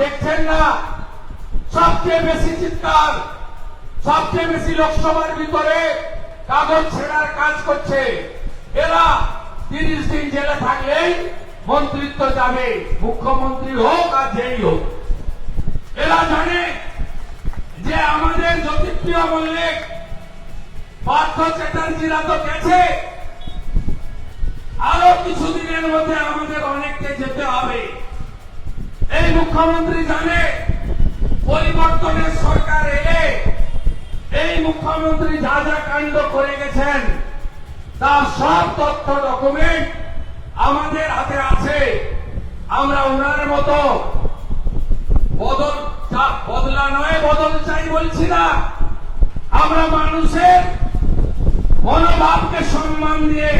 দেখছেন না? সবচেয়ে বেশি চিৎকার, সবচেয়ে বেশি লোকসভার ভিতরে কাগজ ছেড়ার কাজ করছে। এরা তিরিশ দিন জেলে থাকলেই মন্ত্রিত্ব যাবে মুখ্যমন্ত্রী হোক আর যেই হোক। এরা জানে যে আমাদের জ্যোতিপ্রিয় মল্লিক, পার্থ চ্যাটার্জিরা তো গেছে। আরও কিছুদিনের মধ্যে আমাদের অনেককে যেতে হবে। মুখ্যমন্ত্রী জানে, পরিবর্তনের সরকার এলে এই মুখ্যমন্ত্রী যা যা কাণ্ড করে গেছেন তার সব তথ্য ডকুমেন্ট আমাদের হাতে আছে। আমরা ওনার মতো বদল বদলা নয়, বদল চাই বলছি না। আমরা মানুষের মনোভাবকে সম্মান দিয়ে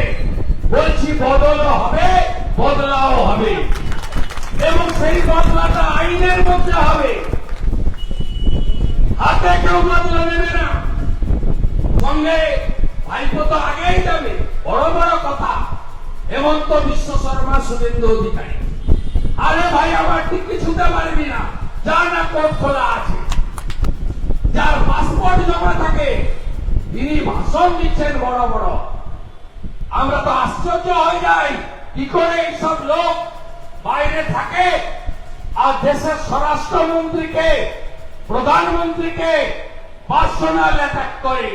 বলছি, বদলও হবে, বদলাও হবে। সেই বদলাটা আইনের মধ্যে হবে। হাতে কেউ বদলা নেবে না। সঙ্গে ভাইপো তো আগেই যাবে বড় বড় কথা। হেমন্ত বিশ্ব শর্মা, শুভেন্দু অধিকারী। আরে ভাই, আমার টিকি ছুতে পারবি না। যা না কোর্ট খোলা আছে। যার পাসপোর্ট জমা থাকে, তিনি ভাষণ দিচ্ছেন বড় বড়। আমরা তো আশ্চর্য হয়ে যাই, কি করে এইসব লোক বাইরে থাকে? আর দেশের স্বরাষ্ট্রমন্ত্রীকে প্রধানমন্ত্রীকে পার্সোনাল অ্যাটাক করে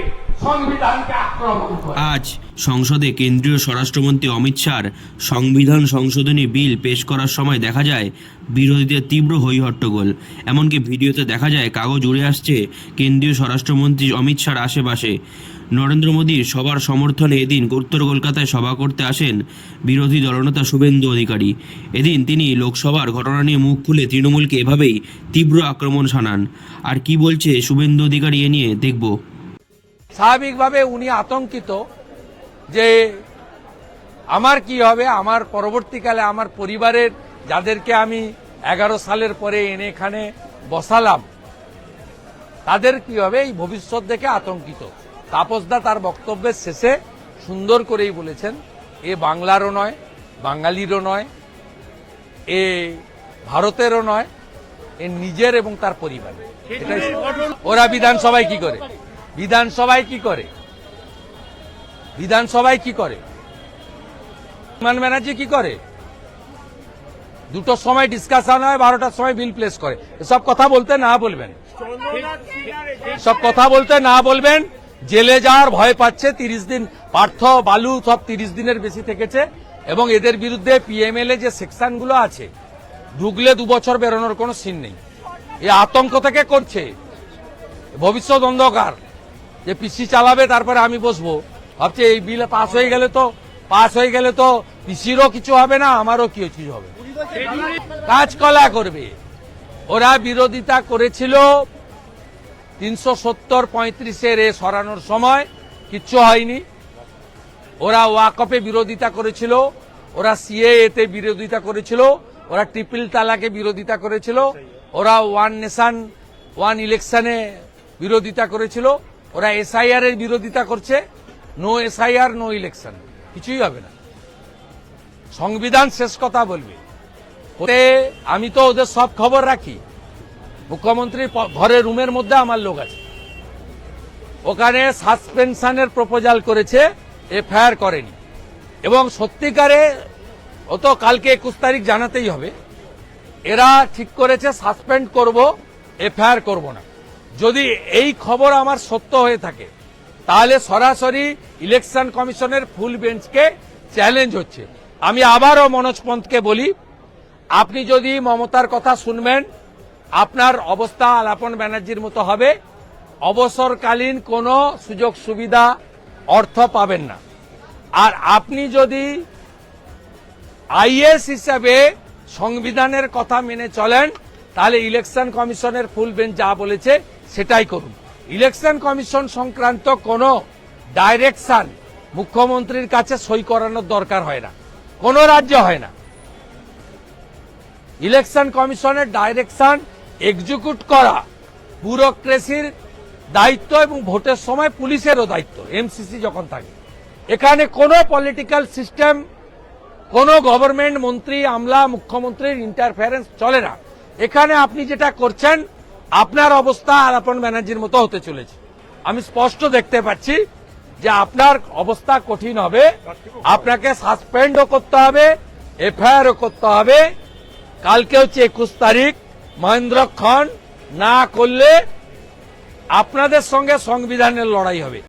সংবিধানকে আক্রমণ করে। আজ সংসদে কেন্দ্রীয় স্বরাষ্ট্রমন্ত্রী অমিত শাহর সংবিধান সংশোধনী বিল পেশ করার সময় দেখা যায় বিরোধীদের তীব্র হৈহট্টগোল। এমনকি ভিডিওতে দেখা যায় কাগজ উড়ে আসছে কেন্দ্রীয় স্বরাষ্ট্রমন্ত্রী অমিত শাহর আশেপাশে। নরেন্দ্র মোদীর সবার সমর্থনে এদিন উত্তর কলকাতায় সভা করতে আসেন বিরোধী দলনেতা শুভেন্দু অধিকারী। এদিন তিনি লোকসভার ঘটনা নিয়ে মুখ খুলে তৃণমূলকে এভাবেই তীব্র আক্রমণ শানান। আর কি বলছে শুভেন্দু অধিকারী এ নিয়ে দেখব। স্বাভাবিকভাবে উনি আতঙ্কিত। যে আমার কি হবে আমার পরবর্তীকালে আমার পরিবারের যাদেরকে আমি এগারো সালের পরে এনে এখানে বসালাম তাদের কি হবে এই ভবিষ্যৎ দেখে আতঙ্কিত। তাপসদা তার বক্তব্যের শেষে সুন্দর করেই বলেছেন এ বাংলারও নয় বাঙালিরও নয় এ ভারতেরও নয় এ নিজের এবং তার পরিবারের। ওরা বিধানসভায় কি করে? বিধানসভায় কি করে? বিধানসভায় কি করে? বিমান ব্যানার্জি কি করে? দুটোর সময় ডিসকাশন হয়, বারোটার সময় বিল প্লেস করে। এসব কথা বলতে না বলবেন। সব কথা বলতে না বলবেন, জেলে যাওয়ার ভয় পাচ্ছে, তিরিশ দিন, পার্থ, বালু সব তিরিশ দিনের বেশি থেকেছে, এবং এদের বিরুদ্ধে পিএমএল যে সেকশনগুলো আছে, ঢুকলে দু বছর বেরোনোর কোনো সিন নেই। এ আতঙ্ক থেকে করছে। ভবিষ্যৎ অন্ধকার। যে পিসি চালাবে, তারপরে আমি বসবো। ভাবছে এই বিল পাস হয়ে গেলে তো, পাস হয়ে গেলে তো পিসিরও কিছু হবে না, আমারও কিছু হবে। কাজকলা করবে। ওরা বিরোধিতা করেছিল তিনশো সত্তর পঁয়ত্রিশের এ সরানোর সময়, কিচ্ছু হয়নি। ওরা ওয়াকপে বিরোধিতা করেছিল, ওরা সিএ তে বিরোধিতা করেছিল, ওরা ট্রিপল তালাকে বিরোধিতা করেছিল, ওরা ওয়ান নেশান, ওয়ান ইলেকশনে বিরোধিতা করেছিল, ওরা এসআইআর এর বিরোধিতা করছে। নো এসআইআর নো ইলেকশন কিছুই হবে না। সংবিধান শেষ কথা বলবে। ওতে আমি তো ওদের সব খবর রাখি। মুখ্যমন্ত্রী ঘরের রুমের মধ্যে আমার লোক আছে। ওখানে সাসপেনশনের প্রপোজাল করেছে এফআইআর করেনি। এবং সত্যিকারে ও তো কালকে একুশ তারিখ জানাতেই হবে। এরা ঠিক করেছে, সাসপেন্ড করব এফআইআর করব না। যদি এই খবর আমার সত্য হয়ে থাকে তাহলে সরাসরি ইলেকশন কমিশনের ফুল বেঞ্চকে চ্যালেঞ্জ হচ্ছে। আমি আবারও মনোজ পন্থকে বলি, আপনি যদি মমতার কথা শুনবেন, আপনার অবস্থা আলাপন ব্যানার্জির মতো হবে। অবসরকালীন কোনো সুযোগ সুবিধা, অর্থ পাবেন না। আর আপনি যদি আইএস হিসাবে সংবিধানের কথা মেনে চলেন, তাহলে ইলেকশন কমিশনের ফুল বেঞ্চ যা বলেছে, সেটাই করুন। ইলেকশন কমিশন সংক্রান্ত কোনো ডাইরেকশন মুখ্যমন্ত্রীর কাছে সই করানোর দরকার হয় না। কোনো রাজ্য হয় না। ইলেকশন কমিশনের ডাইরেকশন এক্সিকিউট করা ব্যুরোক্রেসির দায়িত্ব এবং ভোটের সময় পুলিশেরও দায়িত্ব, এমসিসি যখন থাকে। এখানে কোনো পলিটিক্যাল সিস্টেম, কোনো গভর্নমেন্ট মন্ত্রী, আমলা, মুখ্যমন্ত্রীর ইন্টারফারেন্স চলে না। এখানে আপনি যেটা করছেন আপনার অবস্থা আলাপন ব্যানার্জির মতো হতে চলেছে। আমি স্পষ্ট দেখতে পাচ্ছি যে আপনার অবস্থা কঠিন হবে। আপনাকে সাসপেন্ডও করতে হবে, এফআইআরও করতে হবে। কালকে হচ্ছে একুশ তারিখ, মহেন্দ্রক্ষণ না করলে আপনাদের সঙ্গে সংবিধানের লড়াই হবে।